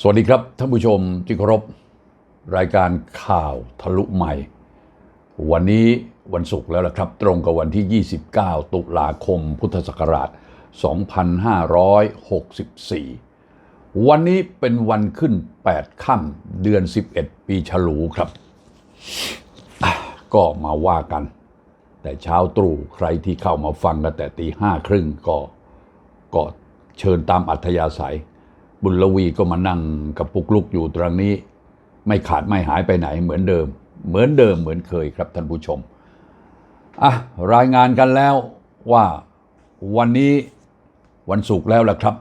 สวัสดีครับท่านผู้ชมที่เคารพรายการข่าวทะลุใหม่ วันนี้วันศุกร์แล้วละครับ ตรงกับวันที่ 29 ตุลาคม พุทธศักราช 2564 วันนี้เป็นวันขึ้น 8 ค่ำเดือน 11 ปีฉลูครับ ก็มาว่ากัน แต่เช้าตรู่ใครที่เข้ามาฟังกันแต่ตีห้าครึ่งก็ก็เชิญตามอัธยาศัย บุญลวีก็มานั่งกับปุกลุกอยู่ตรงนี้ ไม่ขาดไม่หายไปไหนเหมือนเดิม เหมือนเดิมเหมือนเคยครับท่านผู้ชมอะรายงานกันแล้วว่าวันนี้วันศุกร์แล้วล่ะครับ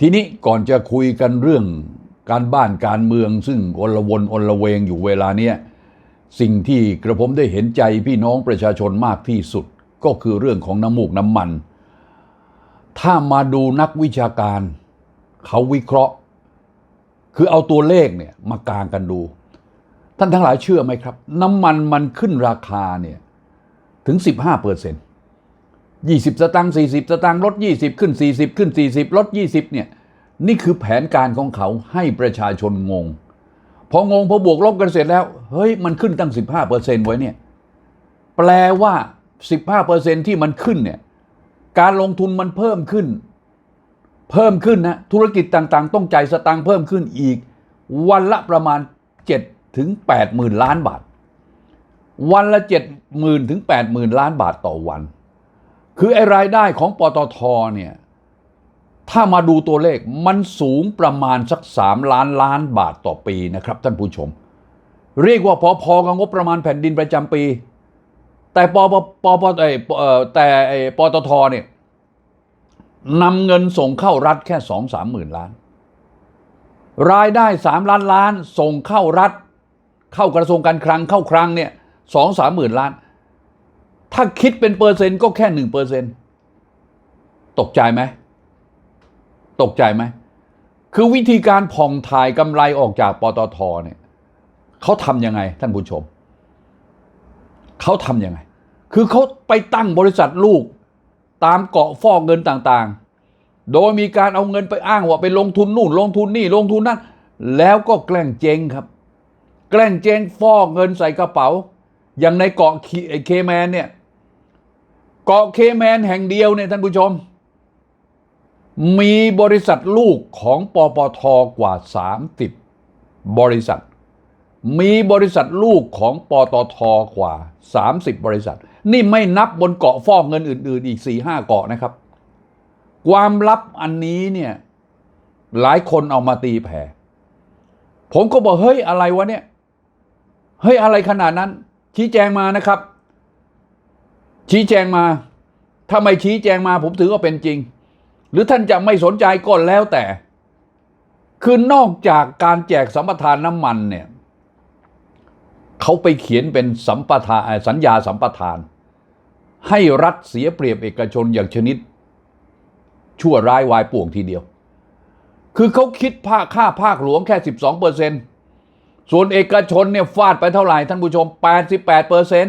ทีนี้ก่อนจะคุยกันเรื่องการบ้านการเมืองซึ่งอลวนอลเวงอยู่เวลาเนี้ยสิ่งที่กระผมได้เห็นใจพี่น้องประชาชนมากที่สุดก็คือเรื่องของน้ำมูกน้ำมัน ถ้ามาดูนักวิชาการ เขาวิเคราะห์ คือเอาตัวเลขเนี่ยมากางกันดู ท่านทั้งหลายเชื่อไหมครับ น้ำมันมันขึ้นราคาเนี่ยถึง 15เปอร์เซ็นต์ยี่สิบสตางค์สี่สิบสตางค์ลดยี่สิบขึ้นสี่สิบขึ้นสี่สิบลดยี่สิบเนี่ยนี่คือแผนการของเขาให้ประชาชนงง พองงพอบวกลบกันเสร็จแล้ว เฮ้ย มันขึ้นตั้ง 15เปอร์เซ็นต์ไว้เนี่ยแปลว่า 15เปอร์เซ็นต์ที่มันขึ้นเนี่ยการลงทุนมันเพิ่มขึ้น เพิ่มขึ้นนะธุรกิจต่างๆ ต้องจ่ายสตางค์เพิ่มขึ้นอีก วันละประมาณ7ถึง8หมื่นล้านบาท วันละ7หมื่นถึง8หมื่นล้านบาทต่อวัน คือไอ้รายได้ของปตทเนี่ยถ้ามาดูตัวเลขมันสูงประมาณสัก 3 ล้านล้านบาทต่อปีนะครับท่านผู้ชม เรียกว่าพอๆกับงบประมาณแผ่นดินประจำปี แต่ปปปปแต่ปตทเนี่ย นำเงินส่งเข้ารัฐแค่สองสามหมื่นล้าน รายได้สามล้านล้าน ส่งเข้ารัฐ เข้ากระทรวงการคลังเข้าคลังเนี่ยสองสามหมื่นล้าน ถ้าคิดเป็นเปอร์เซ็นต์ก็แค่หนึ่งเปอร์เซ็นต์ตกใจไหม ตกใจไหม คือวิธีการผ่องถ่ายกำไรออกจากปตทเนี่ยเขาทำยังไงท่านผู้ชม เขาทำยังไง คือเขาไปตั้งบริษัทลูก ตามเกาะฟอกเงินต่างๆ โดยมีการเอาเงินไปอ้างว่าไปลงทุนนู่น ลงทุนนี่ลงทุนนั่นแล้วก็แกล้งเจงครับ แกล้งเจงฟอกเงินใส่กระเป๋า อย่างในเกาะเคแมนเนี่ยเกาะเคแมนแห่งเดียวเนี่ยท่านผู้ชม มีบริษัทลูกของปปทกว่า 30 บริษัท มีบริษัทลูกของปตทกว่า 30 บริษัท นี่ไม่นับบนเกาะฟอกเงินอื่น ๆ อีก4 5เกาะนะครับ ความลับอันนี้เนี่ยหลายคนเอามาตีแผ่ผมก็บอกเฮ้ยอะไรวะเนี่ย เฮ้ยอะไรขนาดนั้น ชี้แจงมานะครับ ชี้แจงมา ถ้าไม่ชี้แจงมาผมถือว่าเป็นจริง หรือท่านจะไม่สนใจก็แล้วแต่ คือนอกจากการแจกสัมปทานน้ำมันเนี่ย เขาไปเขียนเป็นสัมปทานสัญญาสัมปทาน ให้รัฐเสียเปรียบเอกชนอย่างชนิด ชั่วร้ายวายป่วงทีเดียว คือเขาคิดภาคค่าภาคหลวงแค่ 12เปอร์เซ็นส่วนเอกชนเนี่ยฟาดไปเท่าไหร่ท่านผู้ชม 88เปอร์เซ็น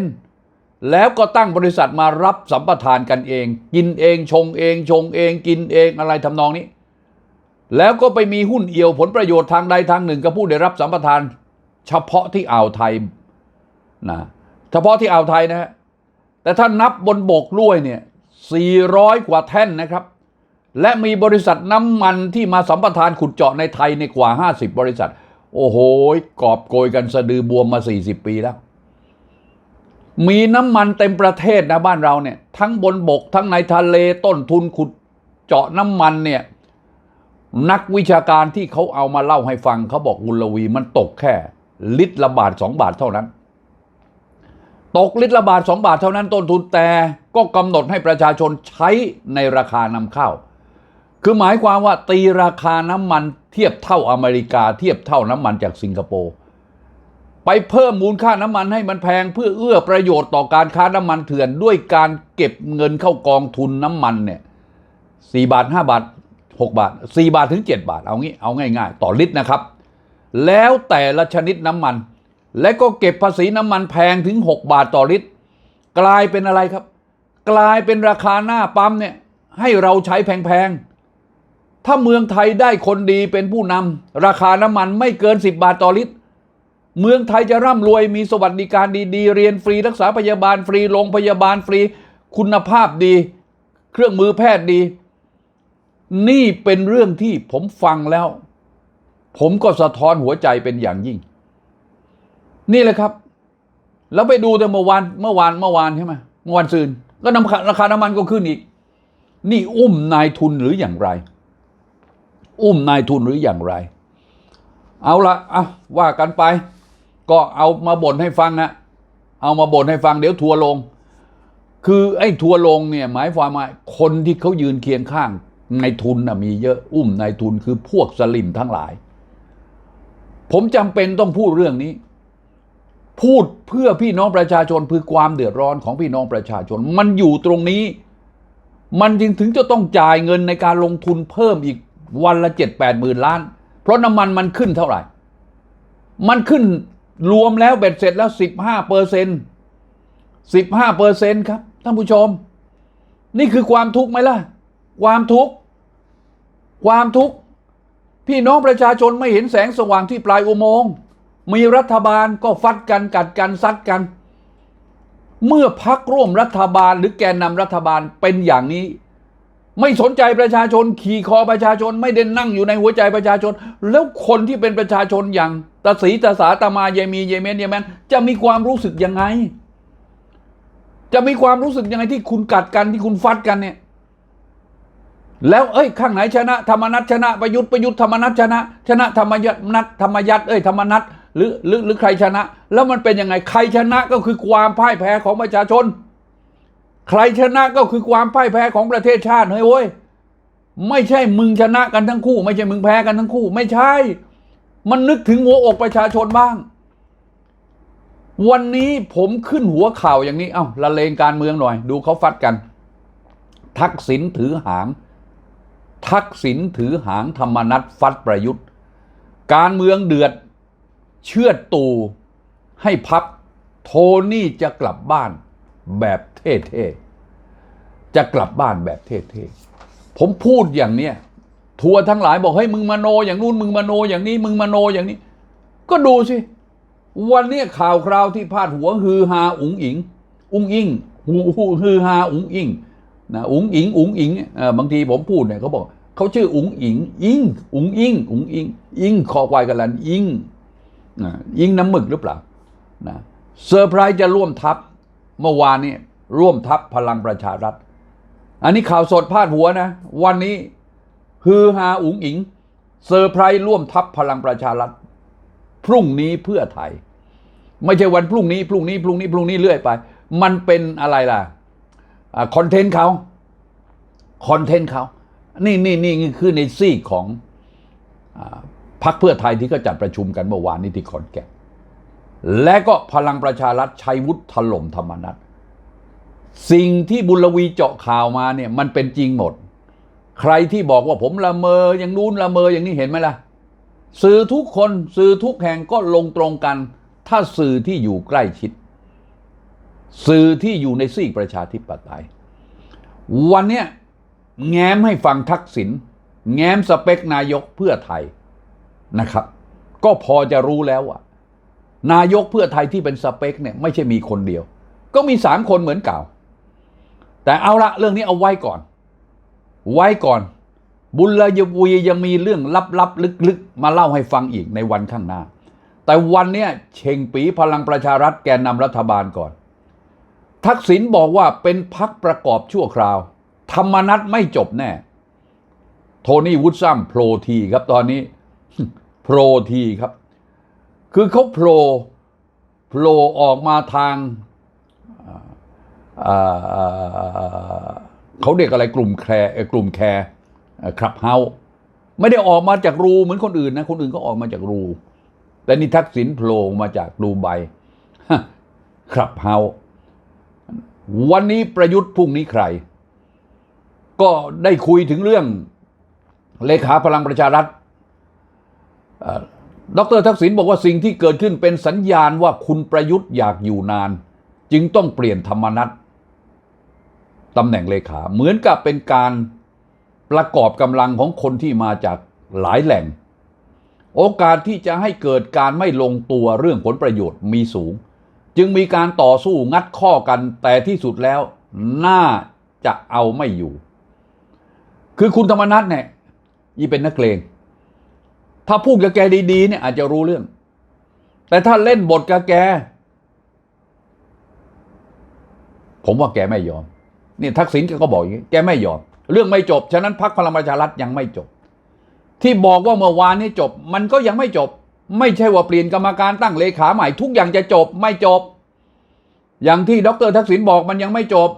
แล้วก็ตั้งบริษัทมารับสัมปทานกันเอง กินเองชงเองชงเองกินเองอะไรทำนองนี้ แล้วก็ไปมีหุ้นเอี่ยวผลประโยชน์ทางใดทางหนึ่งกับผู้ได้รับสัมปทาน เฉพาะที่อ่าวไทย นะเฉพาะที่อ่าวไทยนะฮะแต่ถ้านับบนบกด้วยเนี่ย400 กว่าแท่นนะครับ และมีบริษัทน้ำมันที่มาสัมปทานขุดเจาะในไทยในกว่า 50 บริษัท โอ้โหกอบโกยกันสะดือบวมมา 40 ปีแล้ว มีน้ำมันเต็มประเทศนะบ้านเราเนี่ย ทั้งบนบกทั้งในทะเลต้นทุนขุดเจาะน้ำมันเนี่ยนักวิชาการที่เขาเอามาเล่าให้ฟังเขาบอกกุลวีมันตกแค่ ลิตรละบาทสองบาทเท่านั้น ตกลิตรละบาทสองบาทเท่านั้นต้นทุนแต่ก็กำหนดให้ประชาชนใช้ในราคานำเข้า คือหมายความว่าตีราคาน้ำมันเทียบเท่าอเมริกา เทียบเท่าน้ำมันจากสิงคโปร์ไปเพิ่มมูลค่าน้ำมันให้มันแพงเพื่อเอื้อประโยชน์ต่อการค้าน้ำมันเถื่อน ด้วยการเก็บเงินเข้ากองทุนน้ำมันเนี่ยสี่บาทห้าบาทหกบาทสี่บาทถึงเจ็ดบาท เอางี้เอาง่าย ๆ ต่อลิตรนะครับ แล้วแต่ละชนิดน้ำมัน และก็เก็บภาษีน้ำมันแพงถึง 6 บาทต่อลิตร กลายเป็นอะไรครับ กลายเป็นราคาหน้าปั๊มเนี่ยให้เราใช้แพงๆ ถ้าเมืองไทยได้คนดีเป็นผู้นำราคาน้ำมันไม่เกิน 10 บาทต่อลิตร เมืองไทยจะร่ำรวยมีสวัสดิการดีๆ เรียนฟรีรักษาพยาบาลฟรีโรงพยาบาลฟรี คุณภาพดี เครื่องมือแพทย์ดี นี่เป็นเรื่องที่ผมฟังแล้ว ผมก็สะท้อนหัวใจเป็นอย่างยิ่ง นี่แหละครับแล้วไปดูแต่เมื่อวานเมื่อวานเมื่อวานใช่ไหมเมื่อวานซืนก็น้ำราคาน้ำมันก็ขึ้นอีก นี่อุ้มนายทุนหรืออย่างไร อุ้มนายทุนหรืออย่างไร เอาละอะว่ากันไป ก็เอามาบ่นให้ฟังนะเอามาบ่นให้ฟังเดี๋ยวทัวร์ลง คือไอ้ทัวร์ลงเนี่ยหมายความว่าคนที่เขายืนเคียงข้างนายทุนนะมีเยอะอุ้มนายทุนคือพวกสลิมทั้งหลาย ผมจำเป็นต้องพูดเรื่องนี้ พูดเพื่อพี่น้องประชาชนคือความเดือดร้อนของพี่น้องประชาชน มันอยู่ตรงนี้ มันจึงถึงจะต้องจ่ายเงินในการลงทุนเพิ่มอีกวันละเจ็ดแปดหมื่นล้าน เพราะน้ำมันมันขึ้นเท่าไหร่ มันขึ้นรวมแล้วเบ็ดเสร็จแล้วสิบห้าเปอร์เซ็นสิบห้าเปอร์เซ็นครับท่านผู้ชม นี่คือความทุกข์ไหมล่ะ ความทุกข์ความทุกข์พี่น้องประชาชนไม่เห็นแสงสว่างที่ปลายอุโมงค์ มีรัฐบาลก็ฟัดกันกัดกันซัดกัน เมื่อพักร่วมรัฐบาลหรือแกนนำรัฐบาลเป็นอย่างนี้ ไม่สนใจประชาชน ขี่คอประชาชนไม่ได้นั่งอยู่ในหัวใจประชาชน แล้วคนที่เป็นประชาชนอย่างตาสีตาสาตามาเยมีเยเมนเยแมนจะมีความรู้สึกยังไง จะมีความรู้สึกยังไงที่คุณกัดกันที่คุณฟัดกันเนี่ยแล้วเอ้ยข้างไหนชนะ ธรรมนัตชนะประยุทธ์ประยุทธ์ธรรมนัตชนะ ชนะธรรมยัตนัตธรรมยัตเอ้ยธรรมนัต หรือหรือหรือใครชนะ แล้วมันเป็นยังไงใครชนะก็คือความพ่ายแพ้ของประชาชน ใครชนะก็คือความพ่ายแพ้ของประเทศชาติเฮ้ยโว้ยไม่ใช่มึงชนะกันทั้งคู่ ไม่ใช่มึงแพ้กันทั้งคู่ ไม่ใช่ มันนึกถึงหัวอกประชาชนบ้าง วันนี้ผมขึ้นหัวข่าวอย่างนี้ เอ้าละเลงการเมืองหน่อย ดูเขาฟัดกัน ทักษิณถือหาง ทักษิณถือหางธรรมนัตฟัดประยุทธ์ การเมืองเดือด เชื่อตูให้พับ โทนี่จะกลับบ้านแบบเท่ๆ จะกลับบ้านแบบเท่ๆ ผมพูดอย่างเนี้ยทัวร์ทั้งหลายบอกให้ยมึงมโนอย่างนู้นมึงมโนอย่างนี้มึงมโนอย่างนี้ ก็ดูสิ วันเนี้ยข่าวคราวที่พาดหัวฮือฮาอุ๋งอิง อุ๋งอิงฮือฮาอุ๋งอิงนะอุ๋งอิงอุ๋งอิงเออบางทีผมพูดเนี่ยเขาบอกเขาชื่ออุ๋งอิง อิงอุ๋งอิงอุ๋งอิง อิงคอควายกันลันอิง นะอิงน้ำหมึกหรือเปล่านะเซอร์ไพรส์จะร่วมทัพเมื่อวานนี้ร่วมทัพพลังประชารัฐ อันนี้ข่าวสดพาดหัวนะ วันนี้ฮือฮาอุ๋งอิงเซอร์ไพรส์ร่วมทัพพลังประชารัฐ พรุ่งนี้เพื่อไทย ไม่ใช่วันพรุ่งนี้พรุ่งนี้พรุ่งนี้พรุ่งนี้เรื่อยไป มันเป็นอะไรล่ะคอนเทนต์เขาคอนเทนต์เขานี่นี่นี่คือในซีของอ พรรคเพื่อไทยที่ก็จัดประชุมกันเมื่อวานนี้ที่ขอนแก่นและก็พลังประชารัฐชัยวุฒิถล่มธรรมนัตสิ่งที่บุญวีเจาะข่าวมาเนี่ยมันเป็นจริงหมด ใครที่บอกว่าผมละเมออย่างนู้นละเมออย่างนี้เห็นไหมล่ะ สื่อทุกคนสื่อทุกแห่งก็ลงตรงกัน ถ้าสื่อที่อยู่ใกล้ชิด สื่อที่อยู่ในซีกประชาธิปไตย วันเนี้ยแง้มให้ฟังทักษิณแง้มสเปคนายกเพื่อไทย นะครับ ก็พอจะรู้แล้วว่านายกเพื่อไทยที่เป็นสเปคเนี่ยไม่ใช่มีคนเดียว ก็มีสามคนเหมือนเก่า แต่เอาละเรื่องนี้เอาไว้ก่อน ไว้ก่อน บุญยวียังมีเรื่องลับๆลึกๆ มาเล่าให้ฟังอีกในวันข้างหน้า แต่วันเนี้ยเชงปีพลังประชารัฐแกนนำรัฐบาลก่อน ทักษิณบอกว่าเป็นพักประกอบชั่วคราว ธรรมนัตไม่จบแน่ โทนี่วุฒซัมโผล่ทีครับตอนนี้ โผล่ทีครับ คือเขาโผล่โผล่ออกมาทางเขาเรียกอะไรกลุ่มแคร์กลุ่มแคร์คลับเฮาไม่ได้ออกมาจากรูเหมือนคนอื่นนะ คนอื่นก็ออกมาจากรู แต่นี่ทักษิณโผล่มาจากดูไบคลับเฮาวันนี้ประยุทธ์พรุ่งนี้ใคร ก็ได้คุยถึงเรื่องเลขาพลังประชารัฐ ดรทักษิณบอกว่าสิ่งที่เกิดขึ้นเป็นสัญญาณว่าคุณประยุทธ์อยากอยู่นาน จึงต้องเปลี่ยนธรรมนัตตำแหน่งเลขา เหมือนกับเป็นการประกอบกำลังของคนที่มาจากหลายแหล่ง โอกาสที่จะให้เกิดการไม่ลงตัวเรื่องผลประโยชน์มีสูง จึงมีการต่อสู้งัดข้อกันแต่ที่สุดแล้วน่าจะเอาไม่อยู่ คือคุณธรรมนัฐเนี่ยยี่เป็นนักเลง ถ้าพูดกับแกดีๆเนี่ยอาจจะรู้เรื่อง แต่ถ้าเล่นบทกับแก ผมว่าแกไม่ยอม นี่ทักษิณแกก็บอกอย่างนี้ แกไม่ยอม เรื่องไม่จบ ฉะนั้นพรรคพลังประชารัฐยังไม่จบ ที่บอกว่าเมื่อวานนี้จบ มันก็ยังไม่จบ ไม่ใช่ว่าเปลี่ยนกรรมการตั้งเลขาใหม่ ทุกอย่างจะจบ ไม่จบ อย่างที่ดรทักษิณบอกมันยังไม่จบ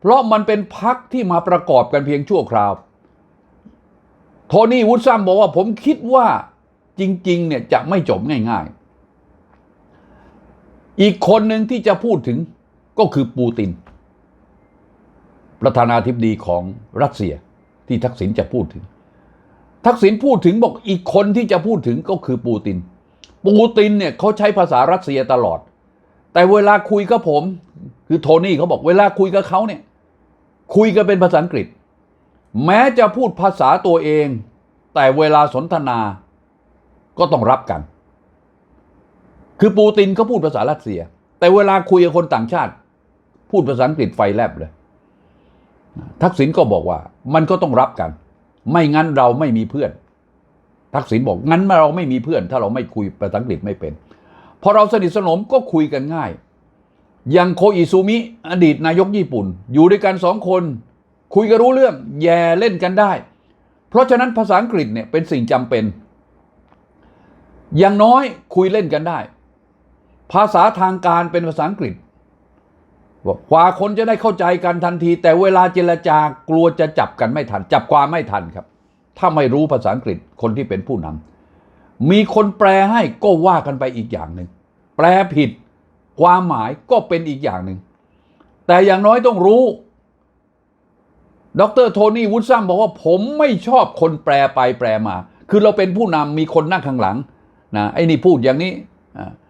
เพราะมันเป็นพักที่มาประกอบกันเพียงชั่วคราว โทนี่วูดซัมบอกว่าผมคิดว่าจริง ๆ เนี่ยจะไม่จบง่าย ๆ อีกคนหนึ่งที่จะพูดถึงก็คือปูติน ประธานาธิบดีของรัสเซียที่ทักษิณจะพูดถึง ทักษิณพูดถึงบอกอีกคนที่จะพูดถึงก็คือปูติน ปูตินเนี่ยเขาใช้ภาษารัสเซียตลอด แต่เวลาคุยกับผม คือโทนี่เขาบอกเวลาคุยกับเขาเนี่ยคุยกันเป็นภาษาอังกฤษ แม้จะพูดภาษาตัวเอง แต่เวลาสนทนาก็ต้องรับกัน คือปูตินก็พูดภาษารัสเซีย แต่เวลาคุยกับคนต่างชาติ พูดภาษาอังกฤษไฟแลบเลย ทักษิณก็บอกว่ามันก็ต้องรับกัน ไม่งั้นเราไม่มีเพื่อน ทักษิณบอกงั้นเราไม่มีเพื่อน ถ้าเราไม่คุยภาษาอังกฤษไม่เป็น พอเราสนิทสนมก็คุยกันง่าย อย่างโคอิซูมิ อดีตนายกญี่ปุ่น อยู่ด้วยกันสองคน คุยกันรู้เรื่อง แย่เล่นกันได้ เพราะฉะนั้นภาษาอังกฤษเนี่ยเป็นสิ่งจำเป็น อย่างน้อยคุยเล่นกันได้ ภาษาทางการเป็นภาษาอังกฤษกกว่าคนจะได้เข้าใจกันทันที แต่เวลาเจรจากลัวจะจับกันไม่ทัน จับความไม่ทันครับ ถ้าไม่รู้ภาษาอังกฤษคนที่เป็นผู้นำมีคนแปลให้ก็ว่ากันไปอีกอย่างหนึ่งแปลผิด ความหมายก็เป็นอีกอย่างหนึ่งแต่อย่างน้อยต้องรู้ ดรโทนี่วูดซัมบอกว่าผมไม่ชอบคนแปลไปแปลมา คือเราเป็นผู้นำมีคนนั่งข้างหลังนะไอ้นี่พูดอย่างนี้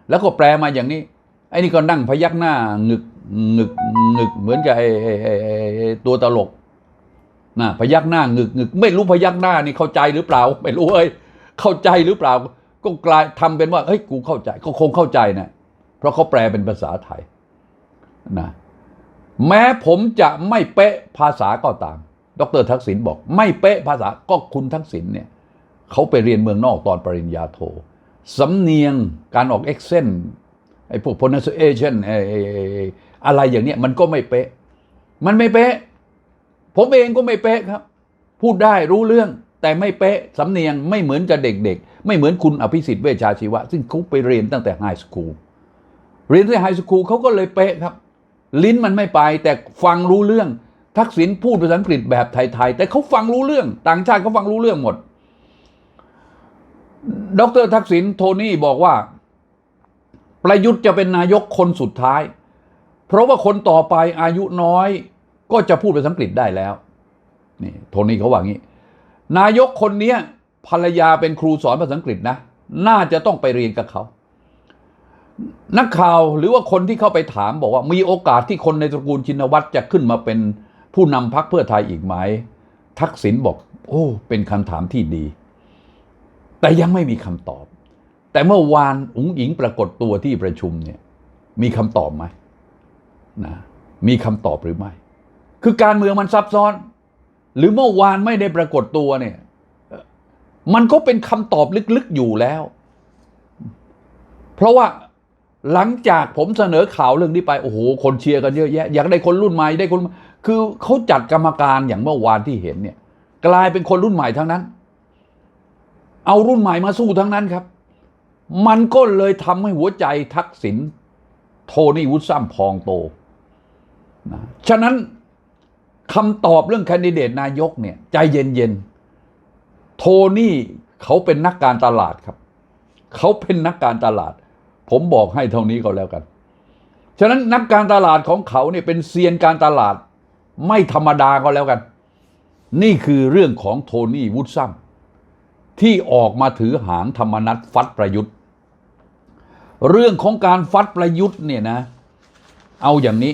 แล้วก็แปลมาอย่างนี้ไอ้นี่ก็นั่งพยักหน้าหงึกหงึกหงึกเหมือนกับไอ้ไอ้ไอ้ตัวตลกนะพยักหน้าหงึกหงึกไม่รู้พยักหน้านี่เข้าใจหรือเปล่า ไม่รู้เอ้ยเข้าใจหรือเปล่า ก็กลายทำเป็นว่าเฮ้ยกูเข้าใจก็คงเข้าใจนะเพราะเขาแปลเป็นภาษาไทยนะ แม้ผมจะไม่เป๊ะภาษาก็ตาม ดรทักษิณบอก ไม่เป๊ะภาษาก็คุณทักษิณเนี่ยเขาไปเรียนเมืองนอกตอนปริญญาโทสำเนียงการออกเอ็กเซนไอ้พวก pronunciation ไอ้ไอ้ไอ้ไอ้อะไรอย่างเนี้ยมันก็ไม่เป๊ะ มันไม่เป๊ะ ผมเองก็ไม่เป๊ะครับ พูดได้รู้เรื่องแต่ไม่เป๊ะ สำเนียงไม่เหมือนกับเด็กๆ ไม่เหมือนคุณอภิสิทธิ์เวชชาชีวะ ซึ่งเขาไปเรียนตั้งแต่ไฮสคูลเรียนที่ไฮสคูลเขาก็เลยเป๊ะครับ ลิ้นมันไม่ไปแต่ฟังรู้เรื่อง ทักษิณพูดภาษาอังกฤษแบบไทยๆ แต่เขาฟังรู้เรื่อง ต่างชาติเขาฟังรู้เรื่องหมด ดรทักษิณโทนี่บอกว่า ประยุทธ์จะเป็นนายกคนสุดท้าย เพราะว่าคนต่อไปอายุน้อย ก็จะพูดภาษาอังกฤษได้แล้วนี่โทนี่เขาว่างี้ นายกคนนี้ภรรยาเป็นครูสอนภาษาอังกฤษนะ น่าจะต้องไปเรียนกับเขา นักข่าวหรือว่าคนที่เข้าไปถามบอกว่ามีโอกาสที่คนในตระกูลชินวัตรจะขึ้นมาเป็นผู้นำพรรคเพื่อไทยอีกไหมทักษิณบอก โอ้ เป็นคำถามที่ดี แต่ยังไม่มีคำตอบ แต่เมื่อวานอุ๋งอิงปรากฏตัวที่ประชุมเนี่ยมีคำตอบไหมนะมีคำตอบหรือไม่ คือการเมืองมันซับซ้อน หรือเมื่อวานไม่ได้ปรากฏตัวเนี่ยมันก็เป็นคำตอบลึกๆอยู่แล้ว เพราะว่า หลังจากผมเสนอข่าวเรื่องนี้ไป โอ้โห คนเชียร์กันเยอะแยะ อยากได้คนรุ่นใหม่ได้คน คือเขาจัดกรรมการอย่างเมื่อวานที่เห็นเนี่ย กลายเป็นคนรุ่นใหม่ทั้งนั้น เอารุ่นใหม่มาสู้ทั้งนั้นครับ มันก็เลยทำให้หัวใจทักษิณโทนี่วุฒิซัมพองโตนะฉะนั้นคำตอบเรื่องแคนดิเดตนายกเนี่ย ใจเย็นๆโทนี่เขาเป็นนักการตลาดครับ เขาเป็นนักการตลาด ผมบอกให้เท่านี้ก็แล้วกัน ฉะนั้นนักการตลาดของเขาเนี่ยเป็นเซียนการตลาดไม่ธรรมดาก็แล้วกัน นี่คือเรื่องของโทนี่วุฒซัมที่ออกมาถือหางธรรมนัตฟัดประยุทธ์ เรื่องของการฟัดประยุทธ์เนี่ยนะ เอาอย่างนี้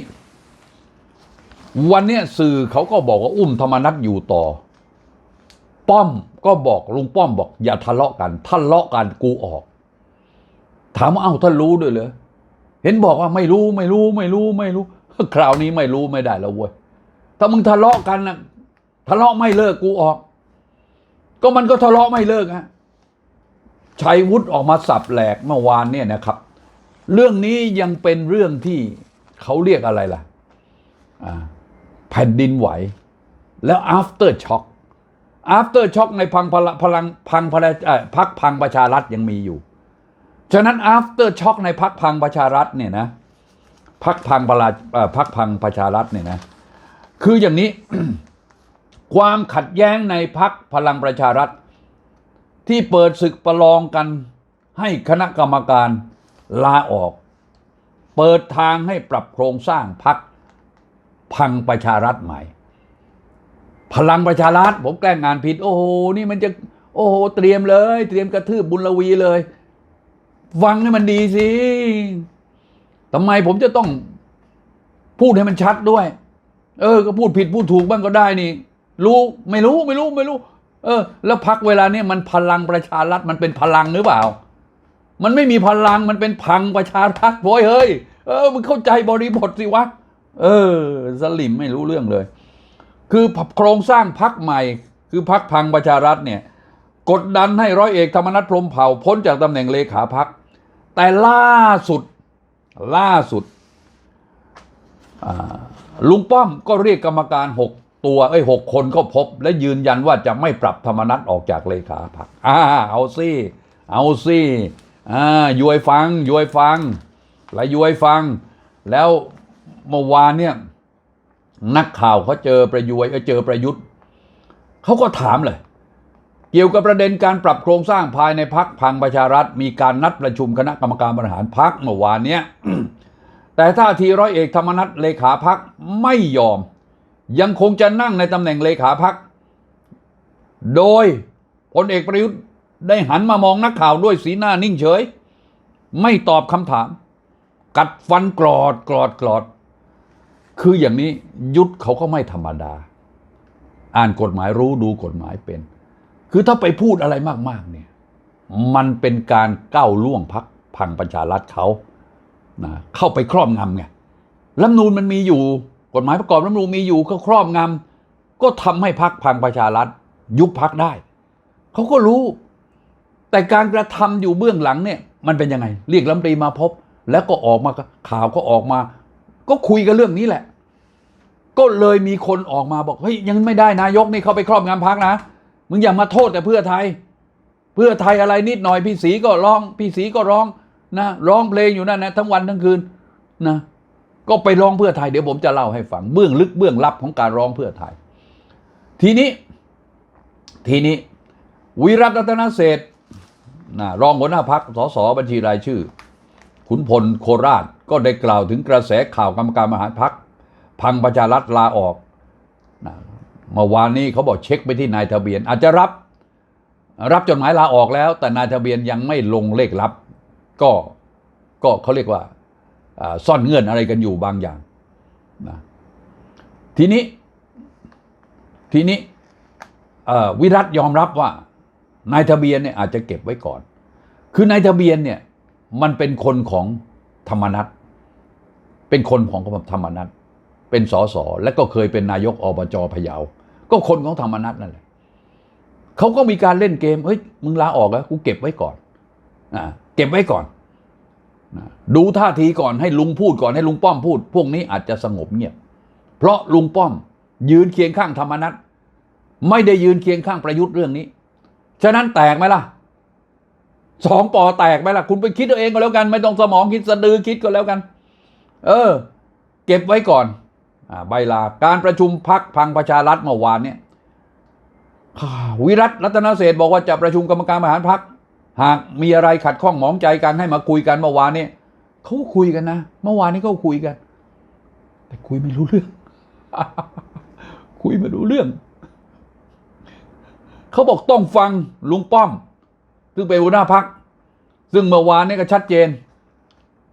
วันนี้สื่อเขาก็บอกว่าอุ้มธรรมนัตอยู่ต่อ ป้อมก็บอกลุงป้อมบอกอย่าทะเลาะกันทะเลาะกันกูออก ถามว่าเอ้าท่านรู้ด้วยเหรอเห็นบอกว่าไม่รู้ไม่รู้ไม่รู้ไม่รู้ คราวนี้ไม่รู้ไม่ได้แล้วเว้ยถ้ามึงทะเลาะกันนะทะเลาะไม่เลิกกูออก ก็มันก็ทะเลาะไม่เลิกฮะชัยวุฒิออกมาสับแหลกเมื่อวานเนี่ยนะครับ เรื่องนี้ยังเป็นเรื่องที่เขาเรียกอะไรล่ะแผ่นดินไหว แล้ว after shock after shock ในพังพลังพังพลังพักพังประชารัฐยังมีอยู่ ฉะนั้น after shock ในพักพังประชารัฐเนี่ยนะพักพังประชาพักพังประชารัฐเนี่ยนะคืออย่างนี้ ความขัดแย้งในพักพลังประชารัฐ ที่เปิดศึกประลองกันให้คณะกรรมการลาออก เปิดทางให้ปรับโครงสร้างพักพังประชารัฐใหม่ พลังประชารัฐผมแกล้งงานผิด โอ้โหนี่มันจะ โอ้โห เตรียมเลย เตรียมกระทืบบุญลวีเลย ฟังให้มันดีสิทำไมผมจะต้องพูดให้มันชัดด้วย เออ ก็พูดผิดพูดถูกบ้างก็ได้นี่ รู้ไม่รู้ไม่รู้ไม่รู้ เออ แล้วพักเวลาเนี้มันพลังประชารัฐมันเป็นพลังหรือเปล่า มันไม่มีพลังมันเป็นพังประชารัฐโว้ยเฮ้ย เออมึงเข้าใจบริบทสิวะ เออสลิมไม่รู้เรื่องเลย คือโครงสร้างพักใหม่ คือพักพังประชารัฐเนี่ย กดดันให้ร้อยเอกธรรมนัฐพรมเผ่าพ้นจากตำแหน่งเลขาพัก แต่ล่าสุดล่าสุดลุงป้อมก็เรียกกรรมการหกตัวเอ้หกคนก็พบ และยืนยันว่าจะไม่ปรับธรรมนัฐออกจากเลขาพักอ่าเอาสิเอาสิอ่ายวยฟังยวยฟังและยวยฟัง แล้วเมื่อวานเนี่ยนักข่าวเขาเจอประยุยเอ้ยเจอประยุทธ์เขาก็ถามเลย เกี่ยวกับประเด็นการปรับโครงสร้างภายในพักพังประชารัฐ มีการนัดประชุมคณะกรรมการบริหารพักเมื่อวานเนี้ยแต่ท่าทีร้อยเอกธรรมนัฐเลขาพักไม่ยอม ยังคงจะนั่งในตำแหน่งเลขาพัก โดยพลเอกประยุทธ์ได้หันมามองนักข่าวด้วยสีหน้านิ่งเฉย ไม่ตอบคำถาม กัดฟันกรอดกรอดกรอด คืออย่างนี้ยุทธเขาก็ไม่ธรรมดา อ่านกฎหมายรู้ดูกฎหมายเป็น คือถ้าไปพูดอะไรมากๆเนี่ย มันเป็นการก้าวล่วงพักพังประชารัฐเขานะเข้าไปครอบงำไงรัฐมนูนมันมีอยู่ กฎหมายประกอบรัฐมนูนมีอยู่ก็ครอบงำก็ทำให้พักพังประชารัฐ ยุบพักได้ เขาก็รู้ แต่การกระทำอยู่เบื้องหลังเนี่ย มันเป็นยังไง เรียกรัฐมนตรีมาพบ แล้วก็ออกมาข่าวก็ออกมา ก็คุยกันเรื่องนี้แหละ ก็เลยมีคนออกมาบอกเฮ้ยยังไม่ได้นายกนี่เขาไปครอบงำพักนะ มึงอย่ามาโทษแต่เพื่อไทย เพื่อไทยอะไรนิดหน่อยพี่สีก็ร้อง พี่สีก็ร้องนะร้องเพลงอยู่นั่นนะทั้งวันทั้งคืนนะก็ไปร้องเพื่อไทยเดี๋ยวผมจะเล่าให้ฟังเบื้องลึกเบื้องลับของการร้องเพื่อไทย ทีนี้ ทีนี้ วิรัตรัตนเศรษฐ์นะรองหัวหน้าพักสสบัญชีรายชื่อ ขุนพลโคราชก็ได้กล่าวถึงกระแสข่าวกรรมการมหาพักพังประชารัฐลาออกนะ เมื่อวานนี้เขาบอกเช็คไปที่นายทะเบียน อาจจะรับ รับจดหมายลาออกแล้ว แต่นายทะเบียนยังไม่ลงเลขรับ ก็ก็เขาเรียกว่าซ่อนเงื่อนอะไรกันอยู่บางอย่างนะทีนี้ทีนี้วิรัตยอมรับว่านายทะเบียนเนี่ยอาจจะเก็บไว้ก่อน คือนายทะเบียนเนี่ยมันเป็นคนของธรรมนัตเป็นคนของธรรมนัตเป็นสสและก็เคยเป็นนายกอบจพะเยา ก็คนของธรรมนัตนั่นแหละเขาก็มีการเล่นเกมเฮ้ยมึงลาออกแล้วกูเก็บไว้ก่อนอ่าเก็บไว้ก่อนดูท่าทีก่อนให้ลุงพูดก่อนให้ลุงป้อมพูด พวกนี้อาจจะสงบเงียบ เพราะลุงป้อม ยืนเคียงข้างธรรมนัตไม่ได้ยืนเคียงข้างประยุทธ์เรื่องนี้ ฉะนั้นแตกไหมล่ะสองปอแตกไหมล่ะ คุณไปคิดเอาเองก็แล้วกัน ไม่ต้องสมองคิดสะดือคิดก็แล้วกัน เออ เก็บไว้ก่อน ใบลาการประชุมพักพังประชารัฐเมื่อวานเนี่ยวิรัตรัตนเศษบอกว่าจะประชุมกรรมการบริหารพักหากมีอะไรขัดข้องหมองใจกันให้มาคุยกันเมื่อวานเนี่ยเขาคุยกันนะ เมื่อวานนี้เขาคุยกัน แต่คุยไม่รู้เรื่อง คุยไม่รู้เรื่อง เขาบอกต้องฟังลุงป้อม ซึ่งเป็นหัวหน้าพัก ซึ่งเมื่อวานนี้ก็ชัดเจน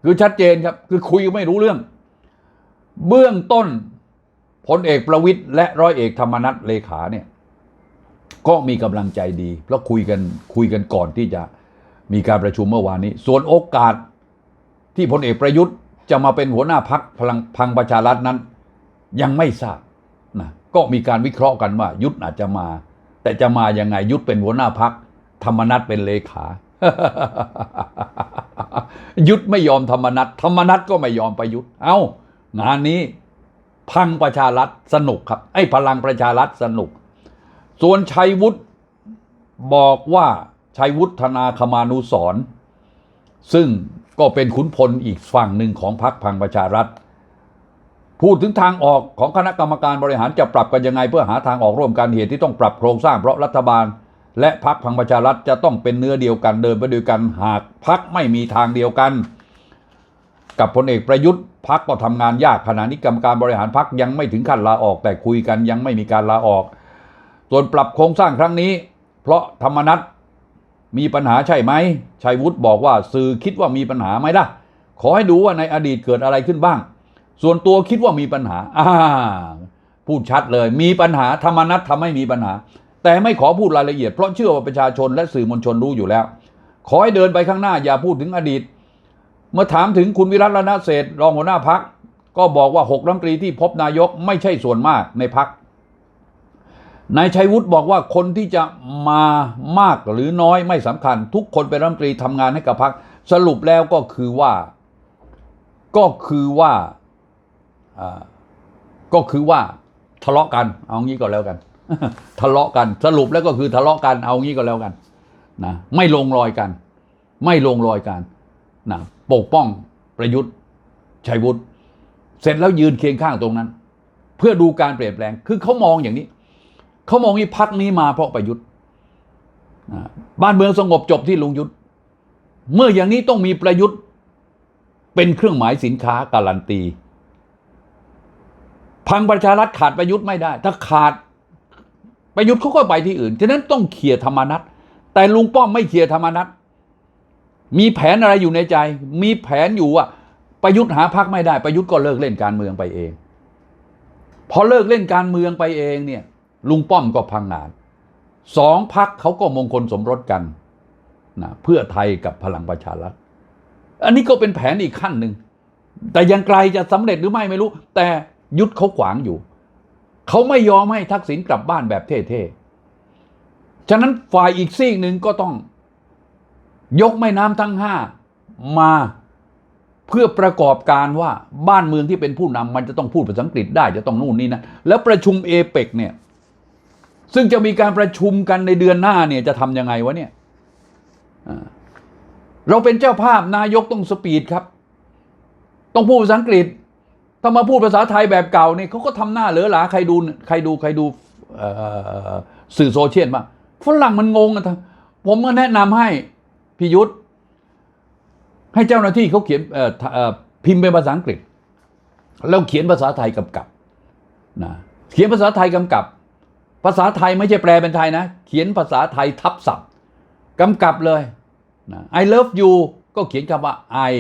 คือชัดเจนครับ คือคุยไม่รู้เรื่อง เบื้องต้นพลเอกประวิตยและร้อยเอกธรรมนัฐเลขาเนี่ย ก็มีกำลังใจดี เพราะคุยกันคุยกันก่อนที่จะมีการประชุมเมื่อวานนี้ ส่วนโอกาสที่พลเอกประยุทธ์จะมาเป็นหัวหน้าพักพลังพังประชารัฐนั้น ยังไม่ทราบนะก็มีการวิเคราะห์กันว่า ยุทธอาจจะมา แต่จะมายังไงยุทธเป็นหัวหน้าพักธรรมนัตเป็นเลขา ยุทธไม่ยอมธรรมนัตธรรมนัตก็ไม่ยอมประยุทธ์เอ้า งานนี้พังประชารัฐสนุกครับ ไอ้พลังประชารัฐสนุก ส่วนชัยวุฒิบอกว่าชัยวุฒนาคมานุสรซึ่งก็เป็นขุนพลอีกฝั่งหนึ่งของพรรคพังประชารัฐ พูดถึงทางออกของคณะกรรมการบริหารจะปรับกันยังไง เพื่อหาทางออกร่วมกันเหตุที่ต้องปรับโครงสร้างเพราะรัฐบาล และพรรคพังประชารัฐจะต้องเป็นเนื้อเดียวกันเดินไปด้วยกันหากพรรคไม่มีทางเดียวกัน กับพลเอกประยุทธ์พักก็ทำงานยากขณะนี้กรรมการบริหารพักยังไม่ถึงขั้นลาออก แต่คุยกันยังไม่มีการลาออก ส่วนปรับโครงสร้างครั้งนี้ เพราะธรรมนัตมีปัญหาใช่ไหมชัยวุฒิบอกว่าสื่อคิดว่ามีปัญหาไหมล่ะ ขอให้ดูว่าในอดีตเกิดอะไรขึ้นบ้าง ส่วนตัวคิดว่ามีปัญหาอ่าพูดชัดเลย มีปัญหาธรรมนัตทำให้มีปัญหา แต่ไม่ขอพูดรายละเอียดเพราะเชื่อว่าประชาชนและสื่อมวลชนรู้อยู่แล้ว ขอให้เดินไปข้างหน้าอย่าพูดถึงอดีต เมื่อถามถึงคุณวิรัตรณเศรษรองหัวหน้าพัก ก็บอกว่าหกรัฐมนตรีที่พบนายกไม่ใช่ส่วนมากในพักนายชัยวุฒิบอกว่าคนที่จะมามากหรือน้อยไม่สำคัญ ทุกคนเป็นรัฐมนตรีทำงานให้กับพักสรุปแล้วก็คือว่า ก็คือว่าอ่าก็คือว่าทะเลาะกัน เอางี้ก็แล้วกัน ทะเลาะกันสรุปแล้วก็คือทะเลาะกันเอางี้ก็แล้วกันนะไม่ลงรอยกัน ไม่ลงรอยกันนะ ปกป้องประยุทธ์ชัยวุฒิเสร็จแล้วยืนเคียงข้างตรงนั้น เพื่อดูการเปลี่ยนแปลง คือเขามองอย่างนี้เขามองว่าพักนี้มาเพราะประยุทธ์บ้านเมืองสงบจบที่ลุงยุทธเมื่ออย่างนี้ต้องมีประยุทธ์ เป็นเครื่องหมายสินค้าการันตี พังประชารัฐขาดประยุทธ์ไม่ได้ ถ้าขาดประยุทธ์เขาก็ไปที่อื่นฉะนั้นต้องเคลียร์ธรรมนัตแต่ลุงป้อมไม่เคลียร์ธรรมนัต มีแผนอะไรอยู่ในใจ มีแผนอยู่ว่าประยุทธ์หาพักไม่ได้ประยุทธ์ก็เลิกเล่นการเมืองไปเอง พอเลิกเล่นการเมืองไปเองเนี่ยลุงป้อมก็พังงานสองพักเขาก็มงคลสมรสกันนะเพื่อไทยกับพลังประชารัฐอันนี้ก็เป็นแผนอีกขั้นหนึ่งแต่ยังไกลจะสำเร็จหรือไม่ไม่รู้ แต่ยุทธเขาขวางอยู่ เขาไม่ยอมให้ทักษิณกลับบ้านแบบเท่ๆ ฉะนั้นฝ่ายอีกซีกหนึ่งก็ต้อง ยกแม่น้ำทั้งห้ามาเพื่อประกอบการว่าบ้านเมืองที่เป็นผู้นำมันจะต้องพูดภาษาอังกฤษได้จะต้องนู่นนี่นะแล้วประชุมเอเปกเนี่ยซึ่งจะมีการประชุมกันในเดือนหน้าเนี่ยจะทำยังไงวะเนี่ยเราเป็นเจ้าภาพนายกต้องสปีดครับ ต้องพูดภาษาอังกฤษ ถ้ามาพูดภาษาไทยแบบเก่าเนี่ยเขาก็ทำหน้าเหลือหลาใครดูใครดูใครดูสื่อโซเชียลบ้าฝรั่งมันงงกันทั้งผมก็แนะนำให้ พิยุทธให้เจ้าหน้าที่เขาเขียนพิมพ์เป็นภาษาอังกฤษ แล้วเขียนภาษาไทยกำกับนะเขียนภาษาไทยกำกับ ภาษาไทยไม่ใช่แปลเป็นไทยนะ เขียนภาษาไทยทับศัพท์กำกับเลยนะ I love you ก็เขียนคำว่า I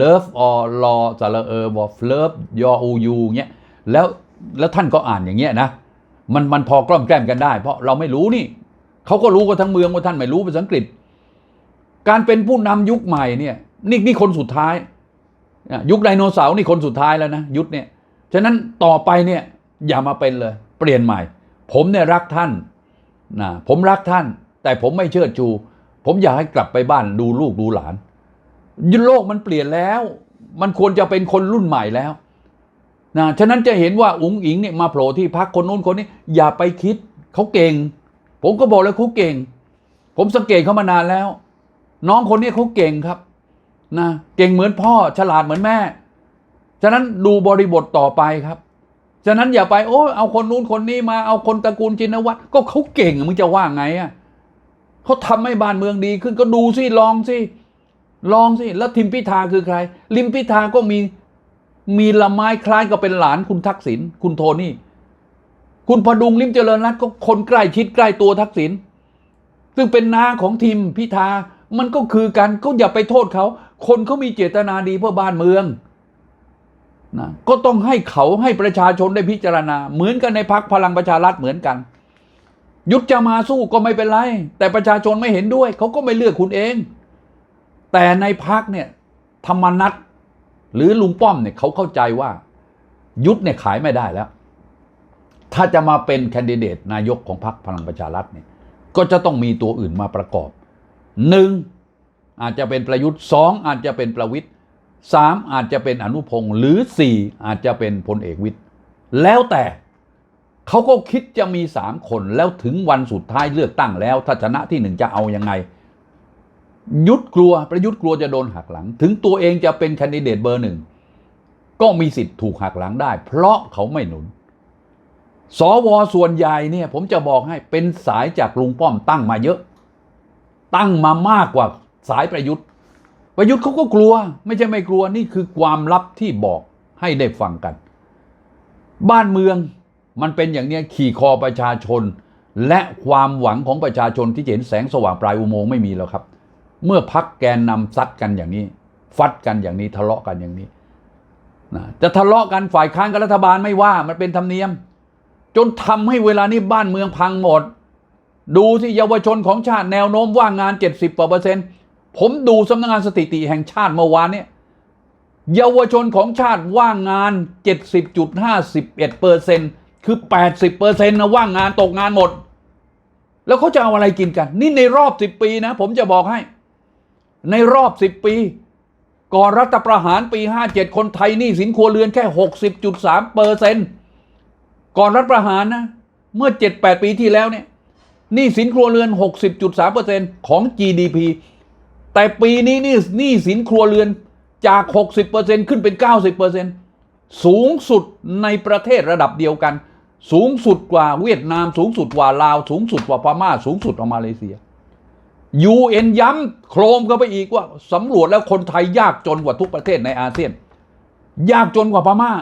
love or law สระเออบอ love your you เงี้ยแล้วแล้วท่านก็อ่านอย่างเงี้ยนะ มันมันพอกล้อมแกล้มกันได้ เพราะเราไม่รู้นี่เขาก็รู้กันทั้งเมืองว่าท่านไม่รู้ภาษาอังกฤษ การเป็นผู้นำยุคใหม่เนี่ยนี่นี่คนสุดท้าย ยุคไดโนเสาร์นี่คนสุดท้ายแล้วนะยุคเนี่ยฉะนั้นต่อไปเนี่ยอย่ามาเป็นเลย เปลี่ยนใหม่ ผมเนี่ยรักท่านนะผมรักท่าน แต่ผมไม่เชิดชู ผมอยากให้กลับไปบ้านดูลูกดูหลานโลกมันเปลี่ยนแล้ว มันควรจะเป็นคนรุ่นใหม่แล้วนะฉะนั้นจะเห็นว่าอุ๋งอิงเนี่ยมาโผล่ที่พักคนนู้นคนนี้ อย่าไปคิดเขาเก่ง ผมก็บอกแล้วเขาเก่ง ผมสังเกตเขามานานแล้ว น้องคนนี้เขาเก่งครับนะเก่งเหมือนพ่อฉลาดเหมือนแม่ ฉะนั้นดูบริบทต่อไปครับ ฉะนั้นอย่าไปโอ้เอาคนนู้นคนนี้มาเอาคนตระกูลจินวัตรก็เขาเก่งมึงจะว่าไงอะเขาทำให้บ้านเมืองดีขึ้นก็ดูสิลองสิลองสิแล้วทิมพิธาคือใคร ลิมพิธาก็มีมีละไม้คล้ายกับเป็นหลานคุณทักษิณคุณโทนี่ คุณพดุงลิมเจริญรัตน์ก็คนใกล้ชิดใกล้ตัวทักษิณซึ่งเป็นนาของทีมพิธา มันก็คือกันก็อย่าไปโทษเขา คนเขามีเจตนาดีเพื่อบ้านเมืองนะก็ต้องให้เขาให้ประชาชนได้พิจารณา เหมือนกันในพักพลังประชารัฐเหมือนกัน ยุทธจะมาสู้ก็ไม่เป็นไร แต่ประชาชนไม่เห็นด้วย เขาก็ไม่เลือกคุณเอง แต่ในพักเนี่ยธรรมนัตหรือลุงป้อมเนี่ยเขาเข้าใจว่า ยุทธเนี่ยขายไม่ได้แล้ว ถ้าจะมาเป็นแคนดิเดตนายกของพรรคพลังประชารัฐเนี่ยก็จะต้องมีตัวอื่นมาประกอบ หนึ่งอาจจะเป็นประยุทธ์สองอาจจะเป็นประวิทย์สามอาจจะเป็นอนุพงศ์หรือสี่อาจจะเป็นพลเอกวิทย์แล้วแต่เขาก็คิดจะมีสามคนแล้วถึงวันสุดท้ายเลือกตั้งแล้วถ้าชนะที่หนึ่งจะเอายังไง ยุทธกลัวประยุทธ์กลัวจะโดนหักหลัง ถึงตัวเองจะเป็นแคนดิเดตเบอร์หนึ่งก็มีสิทธิ์ถูกหักหลังได้ เพราะเขาไม่หนุน สวส่วนใหญ่เนี่ยผมจะบอกให้เป็นสายจากลุงป้อมตั้งมาเยอะ ตั้งมามากกว่าสายประยุทธ์ ประยุทธ์เขาก็กลัว ไม่ใช่ไม่กลัวนี่คือความลับที่บอกให้ได้ฟังกัน บ้านเมืองมันเป็นอย่างเนี้ยขี่คอประชาชน และความหวังของประชาชนที่เห็นแสงสว่างปลายอุโมงค์ไม่มีแล้วครับ เมื่อพักแกนนำซัดกันอย่างนี้ ฟัดกันอย่างนี้ทะเลาะกันอย่างนี้นะจะทะเลาะกันฝ่ายค้านกับรัฐบาลไม่ว่ามันเป็นธรรมเนียม จนทำให้เวลานี้บ้านเมืองพังหมด ดูที่เยาวชนของชาติแนวโน้มว่างงาน 70กว่าเปอร์เซ็นต์ผมดูสำนักงานสถิติแห่งชาติเมื่อวานเนี่ยเยาวชนของชาติว่างงาน 70.51เปอร์เซ็นต์คือ 80เปอร์เซ็นต์นะว่างงานตกงานหมด แล้วเขาจะเอาอะไรกินกัน นี่ในรอบ 10 ปีนะ ผมจะบอกให้ ในรอบ 10 ปี ก่อนรัฐประหารปี 57 คนไทยนี่สินครัวเรือนแค่ 60.3เปอร์เซ็นต์ก่อนรัฐประหารนะ เมื่อ 7-8 ปีที่แล้วเนี่ย หนี้สินครัวเรือน 60.3%ของ GDP แต่ปีนี้นี่หนี้สินครัวเรือนจาก 60%ขึ้นเป็น 90%สูงสุดในประเทศระดับเดียวกัน สูงสุดกว่าเวียดนาม สูงสุดกว่าลาว สูงสุดกว่าพม่า สูงสุดกว่ามาเลเซีย UN ย้ำโครมเข้าไปอีกว่าสำรวจแล้วคนไทยยากจนกว่าทุกประเทศในอาเซียน ยากจนกว่าพม่า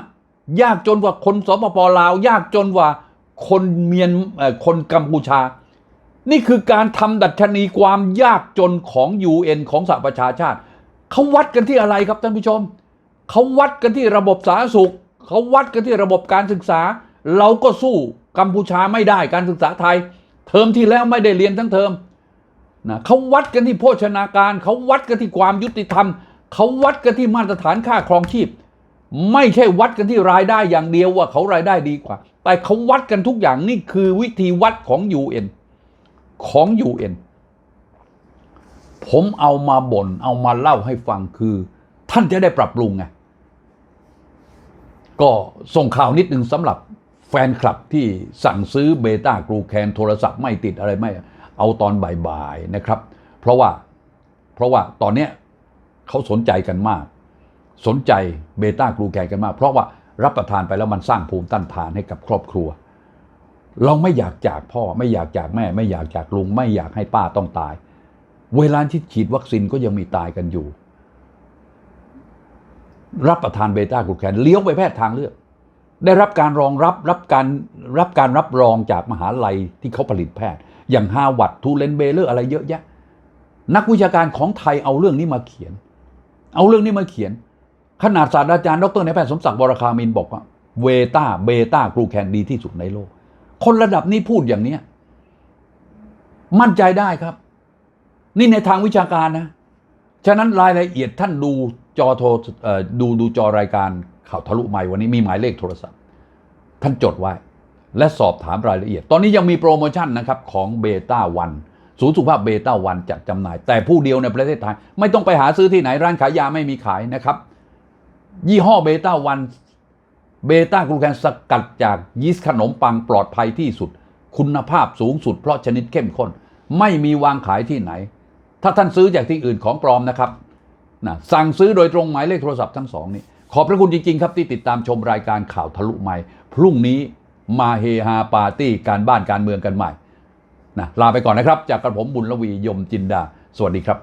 ยากจนกว่าคนสปปลาว ยากจนกว่าคนเมียนคนกัมพูชา นี่คือการทำดัชนีความยากจนของ UN ของสหประชาชาติ เขาวัดกันที่อะไรครับท่านผู้ชม เขาวัดกันที่ระบบสาธารณสุข เขาวัดกันที่ระบบการศึกษา เราก็สู้กัมพูชาไม่ได้การศึกษาไทย เทอมที่แล้วไม่ได้เรียนทั้งเทอมนะเขาวัดกันที่โภชนาการ เขาวัดกันที่ความยุติธรรม เขาวัดกันที่มาตรฐานค่าครองชีพ ไม่ใช่วัดกันที่รายได้อย่างเดียวว่าเขารายได้ดีกว่า แต่เขาวัดกันทุกอย่างนี่คือวิธีวัดของ UN ของ UN ผมเอามาบน่นเอามาเล่าให้ฟังคือ ท่านจะได้ปรับปรุงไงก็ส่งข่าวนิดหนึ่งสำหรับแฟนคลับที่สั่งซื้อเบต้ากรูแคนโทรศัพท์ไม่ติดอะไรไม่ เอาตอนบ่ายๆนะครับ เพราะว่าเพราะว่าตอนเนี้ยเขาสนใจกันมาก สนใจเบต้ากรูแคนกันมาก เพราะว่ารับประทานไปแล้วมันสร้างภูมิต้านทานให้กับครอบครัว เราไม่อยากจากพ่อไม่อยากจากแม่ ไม่อยากจากลุง ไม่อยากให้ป้าต้องตาย เวลาที่ฉีดวัคซีนก็ยังมีตายกันอยู่ รับประทานเบต้ากลูแคนเลี้ยวไปแพทย์ทางเลือก ได้รับการรองรับรับการรับการรับรองจากมหาลัยที่เขาผลิตแพทย์ อย่างฮาวาร์ดทูเลนเบเลอร์อะไรเยอะแยะ นักวิชาการของไทยเอาเรื่องนี้มาเขียน เอาเรื่องนี้มาเขียน ขนาดศาสตราจารย์ดรนายแพทย์สมศักดิ์บรคามินบอกว่าเวต้าเบต้ากลูแคนดีที่สุดในโลก คนระดับนี้พูดอย่างเนี้ยมั่นใจได้ครับ นี่ในทางวิชาการนะ ฉะนั้นรายละเอียดท่านดูจอโทรดูดูจอรายการข่าวทะลุใหม่วันนี้มีหมายเลขโทรศัพท์ ท่านจดไว้ และสอบถามรายละเอียด ตอนนี้ยังมีโปรโมชั่นนะครับ ของเบต้าวันศูนย์สุขภาพเบต้าวันจัดจำหน่าย แต่ผู้เดียวในประเทศไทย ไม่ต้องไปหาซื้อที่ไหนร้านขายยาไม่มีขายนะครับ ยี่ห้อเบต้าวัน เบต้ากลูแคนสกัดจากยีสต์ขนมปังปลอดภัยที่สุด คุณภาพสูงสุดเพราะชนิดเข้มข้น ไม่มีวางขายที่ไหน ถ้าท่านซื้อจากที่อื่นของปลอมนะครับนะสั่งซื้อโดยตรงหมายเลขโทรศัพท์ทั้งสองนี้ ขอบพระคุณจริง ๆ ครับที่ติดตามชมรายการข่าวทะลุใหม่พรุ่งนี้มาเฮฮาปาร์ตี้การบ้านการเมืองกันใหม่นะลาไปก่อนนะครับ จากกระผมบุญละวียมจินดา สวัสดีครับ